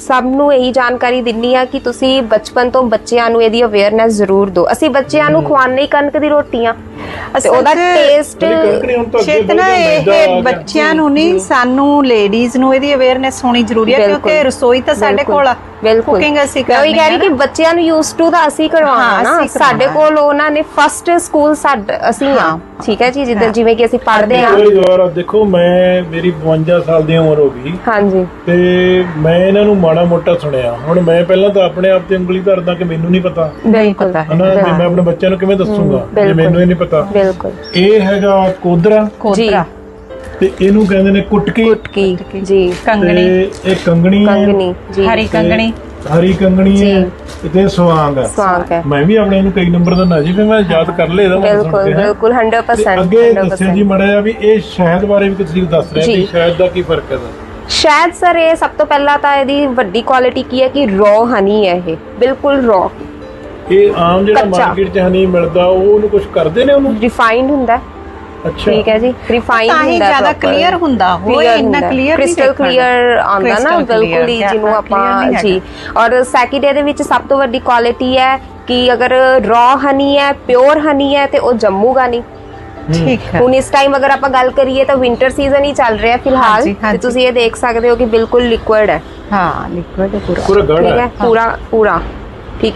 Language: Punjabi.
ਸਭ ਨੂੰ ਇਹੀ ਜਾਣਕਾਰੀ ਦਿੰਨੀ ਆ ਕਿ ਤੁਸੀਂ ਬਚਪਨ ਤੋਂ ਬੱਚਿਆਂ ਨੂੰ ਇਹਦੀ ਅਵੇਅਰਨੈਸ ਜ਼ਰੂਰ ਦਿਓ। ਅਸੀਂ ਬੱਚਿਆਂ ਨੂੰ ਖਵਾਉਂਦੇ ਹੀ ਕਣਕ ਦੀ ਰੋਟੀਆਂ ਤੇ ਉਹਦਾ ਟੇਸਟ ਜਿਹੜੀ ਕੰਕਰੀ ਹੁਣ ਤਾਂ ਅੱਗੇ ਚੇਤਨਾ ਵਧੀਆ ਮੈਦਾ ਆ ਇਹ। ਬੱਚਿਆਂ ਨੂੰ ਨਹੀਂ ਸਾਨੂੰ ਲੇਡੀਜ਼ ਨੂੰ ਇਹਦੀ ਅਵੇਅਰਨੈਸ ਹੋਣੀ ਜ਼ਰੂਰੀ ਹੈ। ਕਿਉਂਕਿ ਰਸੋਈ ਤਾਂ ਸਾਡੇ। ਕੋਲ ਆ ਬਿਲਕੁਲ ਕੁਕਿੰਗ ਅਸੀਂ ਮੈਂ ਉਹੀ ਕਰਨੀ ਕਹਿ ਰਹੀ ਹੈ ਕਿ ਨਾ। ਬੱਚਿਆਂ ਨੂੰ ਯੂਜ਼ ਟੂ ਤਾਂ ਅਸੀਂ ਕਰਵਾਉਣਾ ਹਾਂ, ਨਾ ਸਾਡੇ। ਕੋਲ ਉਹਨਾਂ ਨੇ ਫਸਟ ਸਕੂਲ ਸਾਡਾ ਅਸੀਂ ਆ ਹਾਂ। ਠੀਕ ਹੈ ਜੀ ਜਿੱਦਾਂ ਹਾਂ। ਜਿਵੇਂ ਕਿ ਅਸੀਂ ਪੜ੍ਹਦੇ ਆ ਦੇਖੋ ਮੈਂ ਮੇਰੀ 52 ਸਾਲ ਦੀ ਉਮਰ ਹੋ ਗਈ ਹਾਂਜੀ ਤੇ ਮੈਂ ਇਹਨਾਂ ਨੂੰ ਮਾੜਾ ਮੋਟਾ ਸੁਣਿਆ ਹੁਣ ਮੈਂ ਪਹਿਲਾਂ ਤਾਂ ਆਪਣੇ ਆਪ ਤੇ ਉਂਗਲੀ ਧਰਦਾ ਕਿ ਮੈਨੂੰ ਨਹੀਂ ਪਤਾ ਨਹੀਂ ਪਤਾ ਹੈ ਹਨਾ ਮੈਂ ਆਪਣੇ ਬੱਚਿਆਂ ਨੂੰ ਕਿਵੇਂ ਦੱਸੂਗਾ ਜੇ। ਮੈਨੂੰ ਇਹ ਨਹੀਂ ਪਤਾ ਬਿਲਕੁਲ। ਇਹ ਹੈਗਾ ਕੋਦਰਾ। ਕੋਤਰਾ ਤੇ ਇਹਨੂੰ ਕਹਿੰਦੇ ਨੇ ਕੁਟਕੀ। ਕੁਟਕੀ। ਜੀ। ਕੰਗਣੀ। ਤੇ ਇਹ ਕੰਗਣੀ ਹੈ। ਕੰਗਣੀ ਜੀ। ਹਰੀ ਕੰਗਣੀ। ਹਰੀ ਕੰਗਣੀ ਹੈ। ਤੇ ਸਵਾਂਗ ਹੈ। ਸਵਾਂਗ ਹੈ। ਮੈਂ ਵੀ ਆਪਣੇ ਨੂੰ ਕਈ ਨੰਬਰ ਦਿੰਦਾ ਜੀ ਫਿਰ ਮੈਂ ਯਾਦ ਕਰ ਲਿਆ ਇਹਦਾ ਮਤਲਬ ਸੁਣ ਬਿਲਕੁਲ। ਬਿਲਕੁਲ 100% ਤੇ ਅੱਗੇ ਦੱਸਿਆ 100% ਜੀ ਮੜਿਆ ਵੀ ਇਹ ਸ਼ਹਿਦ ਬਾਰੇ ਵੀ ਤੁਸੀਂ ਦੱਸ ਰਹੇ। ਕਿ ਸ਼ਹਿਦ ਦਾ ਕੀ ਫ਼ਰਕ ਹੈ? ਸ਼ਾਇਦ ਸਰ ਇਹ ਸਭ ਤੋਂ ਪਹਿਲਾਂ ਤਾਂ ਇਹਦੀ ਵੱਡੀ ਕੁਆਲਿਟੀ ਕੀ ਹੈ ਕਿ ਰॉ ਹਨੀ ਹੈ ਇਹ। ਬਿਲਕੁਲ ਰॉ ਇਹ ਆਮ ਜਿਹੜਾ ਕੱਚਾ। ਮਾਰਕੀਟ 'ਚ ਹਨੀ ਮਿਲਦਾ ਉਹ ਉਹਨੂੰ ਕੁਝ ਕਰਦੇ ਨੇ ਉਹਨੂੰ? ਰਿਫਾਈਨਡ ਹੁੰਦਾ ਹੈ, ਅੱਛਾ। ਠੀਕ ਹੈ ਜੀ। ਰਿਫਾਈਨਡ ਤਾਂ ਹੀ ਹੁੰਦਾ ਜ਼ਿਆਦਾ ਕਲੀਅਰ ਹੁੰਦਾ। ਹੋਏ ਇੰਨਾ ਕਲੀਅਰ ਕ੍ਰਿਸਟਲ ਕਲੀਅਰ ਆਉਂਦਾ ਨਾ ਬਿਲਕੁਲ ਹੀ ਜਿਹਨੂੰ ਆਪਾਂ ਜੀ। ਔਰ ਸੈਕਿਡੇ ਦੇ ਵਿੱਚ ਸਭ ਤੋਂ ਵੱਡੀ ਕੁਆਲਿਟੀ ਹੈ ਕਿ ਅਗਰ ਰॉ ਹਨੀ ਹੈ ਪਿਓਰ ਹਨੀ ਹੈ ਤੇ ਉਹ ਜੰਮੂਗਾ ਨਹੀਂ। ਠੀਕ ਹੈ। ਹੁਣ ਇਸ ਟਾਈਮ ਅਗਰ ਆਪਾਂ ਗੱਲ ਕਰੀਏ ਤਾਂ ਵਿంటర్ ਸੀਜ਼ਨ ਹੀ ਚੱਲ ਰਿਹਾ ਫਿਲਹਾਲ। ਹਾਂਜੀ, ਤੇ ਹਾਂਜੀ। ਤੁਸੀਂ ਇਹ ਦੇਖ ਸਕਦੇ ਹੋ ਕਿ ਬਿਲਕੁਲ ਲਿਕੁਇਡ ਹੈ। ਹਾਂ ਲਿਕਵਿਡ ਪੂਰਾ। ਪੂਰਾ ਗੜ ਠੀਕ ਹੈ। ਹੈ ਪੂਰਾ ਪੂਰਾ।